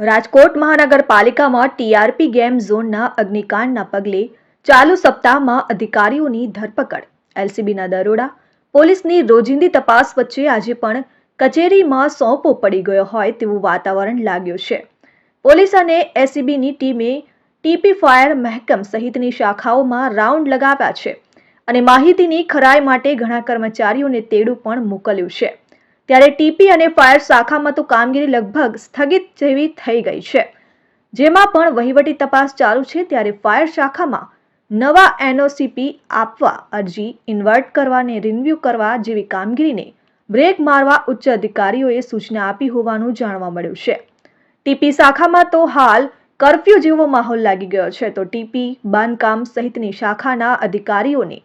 રાજકોટ મહાનગરપાલિકામાં TRP game ઝોનના અગ્નિકાંડના પગલે ચાલુ સપ્તાહમાં અધિકારીઓની ધરપકડ. એલસીબીના દરોડા, પોલીસની રોજિંદી તપાસ વચ્ચે આજે પણ કચેરીમાં સોંપો પડી ગયો હોય તેવું વાતાવરણ લાગ્યું છે. પોલીસ અને એસીબીની ટીમે ટીપી ફાયર મહેકમ સહિતની શાખાઓમાં રાઉન્ડ લગાવ્યા છે અને માહિતીની ખરાઈ માટે ઘણા કર્મચારીઓને તેડું પણ મોકલ્યું છે. ત્યારે ટીપી અને ફાયર શાખામાં તો કામગીરી લગભગ સ્થગિત જેવી થઈ ગઈ છે. જેમાં પણ વહીવટી તપાસ ચાલુ છે ત્યારે ફાયર શાખામાં નવા એનઓસીપી આપવા અરજી ઇન્વર્ટ કરવા અને રિન્વ્યૂ કરવા જેવી કામગીરીને બ્રેક મારવા ઉચ્ચ અધિકારીઓએ સૂચના આપી હોવાનું જાણવા મળ્યું છે. ટીપી શાખામાં તો હાલ કરફ્યુ જેવો માહોલ લાગી ગયો છે તો ટીપી, બાંધકામ સહિતની શાખાના અધિકારીઓને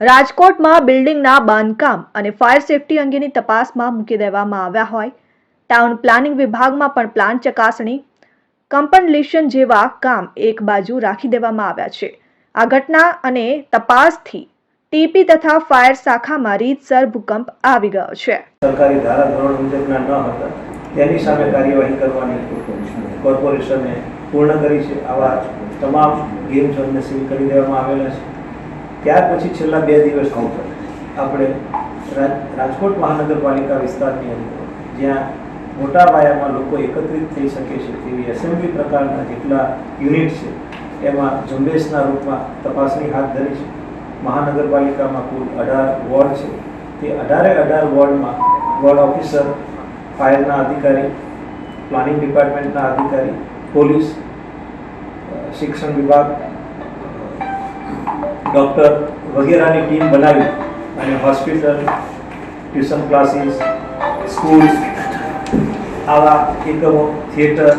રાજકોટમાં બિલ્ડિંગના બાંધકામ અને ફાયર સેફટી અંગેની તપાસમાં મૂકી દેવામાં આવ્યા હોય. ટાઉન પ્લાનિંગ વિભાગમાં પણ પ્લાન ચકાસણી કમ્પનલેશન જેવા કામ એક બાજુ રાખી દેવામાં આવ્યા છે. આ ઘટના અને તપાસથી ટીપી તથા ફાયર શાખામાં રીતસર ભૂકંપ આવી ગયો છે. સરકારી ધારાધોરણ મુજબના ન હતા, તેની સામે કાર્યવાહી કરવાની કોર્પોરેશને પૂર્ણ કરી છે. આવા તમામ ગેમ ઝોનને સીલ કરી દેવામાં આવેલા છે. ત્યાર પછી છેલ્લા બે દિવસ આપણે રાજ- રાજકોટ મહાનગરપાલિકા વિસ્તારની અંદર જ્યાં મોટા પાયામાં લોકો એકત્રિત થઈ શકે છે તેવી એસેમ્બલી પ્રકારના જેટલા યુનિટ છે, એમાં ઝુંબેશના રૂપમાં તપાસણી હાથ ધરી છે. મહાનગરપાલિકામાં કુલ અઢાર વોર્ડ છે. તે અઢારે અઢાર વોર્ડમાં વોર્ડ ઓફિસર, ફાયરના અધિકારી, પ્લાનિંગ ડિપાર્ટમેન્ટના અધિકારી, પોલીસ શિક્ષણ વિભાગ ડૉક્ટર વગેરેની ટીમ બનાવી અને હોસ્પિટલ, ટ્યુશન ક્લાસીસ સ્કૂલ આવા એકમો, થિયેટર,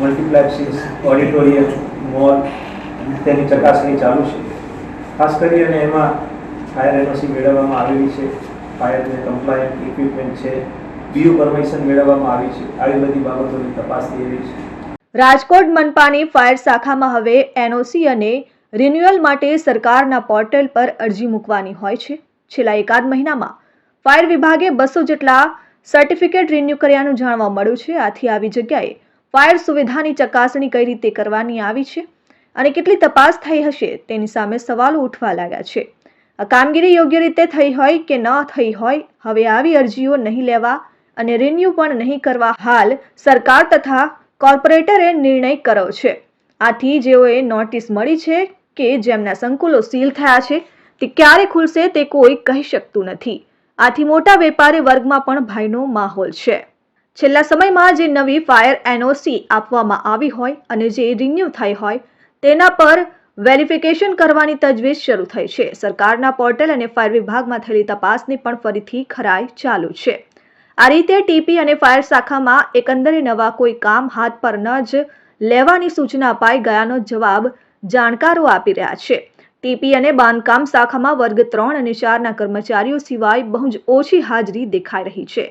મલ્ટીપ્લેક્સીસ, ઓડિટોરિયમ, મોલ તેની ચકાસણી ચાલુ છે. ખાસ કરી અને એમાં ફાયર એનઓસી મેળવવામાં આવેલી છે. ફાયરને કમ્પ્લાયન્ટ ઇક્વિપમેન્ટ છે. બીયુ પરમિશન મેળવવામાં આવી છે. આવી બધી બાબતોની તપાસ થઈ રહી છે. રાજકોટ મનપાની ફાયર શાખામાં હવે એનઓસી અને રિન્યુઅલ માટે સરકારના પોર્ટલ પર અરજી મૂકવાની હોય છે. છેલ્લા એકાદ મહિનામાં ફાયર વિભાગે બસો જેટલા સર્ટિફિકેટ રિન્યુ કર્યાનું જાણવા મળ્યું છે. આથી આવી જગ્યાએ ફાયર સુવિધાની ચકાસણી કઈ રીતે કરવાની આવી છે અને કેટલી તપાસ થઈ હશે તેની સામે સવાલો ઉઠવા લાગ્યા છે. આ કામગીરી યોગ્ય રીતે થઈ હોય કે ન થઈ હોય, હવે આવી અરજીઓ નહીં લેવા અને રિન્યુ પણ નહીં કરવા હાલ સરકાર તથા કોર્પોરેટરે નિર્ણય કર્યો છે. આથી જેઓએ નોટિસ મળી છે કે જેમના સંકુલો સીલ થયા છે, તે ક્યારે ખુલશે તે કોઈ કહી શકતું નથી. આથી મોટા વેપારી વર્ગમાં પણ ભયનો માહોલ છે. છેલ્લા સમયમાં જે નવી ફાયર એનઓસી આપવામાં આવી હોય અને જે રિન્યૂ થઈ હોય, તેના પર વેરિફિકેશન કરવાની તજવીજ શરૂ થઈ છે. સરકારના પોર્ટલ અને ફાયર વિભાગમાં થયેલી તપાસની પણ ફરીથી ખરાઈ ચાલુ છે. આ રીતે ટીપી અને ફાયર શાખામાં એકંદરે નવા કોઈ કામ હાથ પર ન જ લેવાની સૂચના અપાઈ ગયાનો જવાબ જાણકારો આપી રહ્યા છે. ટીપી અને બાંધકામ શાખામાં વર્ગ ત્રણ અને ચારના કર્મચારીઓ સિવાય બહુ જ ઓછી હાજરી દેખાઈ રહી છે.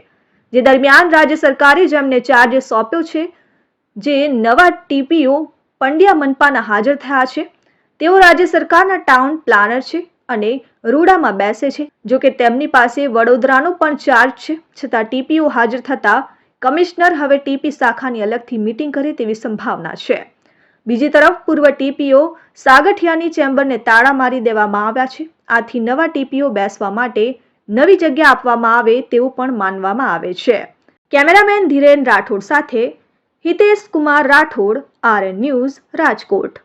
જે દરમિયાન રાજ્ય સરકારે જેમને ચાર્જ સોંપ્યો છે, જે નવા ટીપીઓ પંડ્યા મનપાના હાજર થયા છે. તેઓ રાજ્ય સરકારના ટાઉન પ્લાનર છે અને રૂડામાં બેસે છે. જો કે તેમની પાસે વડોદરાનો પણ ચાર્જ છે, છતાં ટીપીઓ હાજર થતા કમિશનર હવે ટીપી શાખાની અલગથી મીટિંગ કરે તેવી સંભાવના છે. બીજી તરફ, પૂર્વ ટીપીઓ સાગઠિયાની ચેમ્બરને તાળા મારી દેવામાં આવ્યા છે. આથી નવા ટીપીઓ બેસવા માટે નવી જગ્યા આપવામાં આવે તેવું પણ માનવામાં આવે છે. કેમેરામેન ધીરેન રાઠોડ સાથે હિતેશ કુમાર રાઠોડ, આરએન ન્યૂઝ રાજકોટ.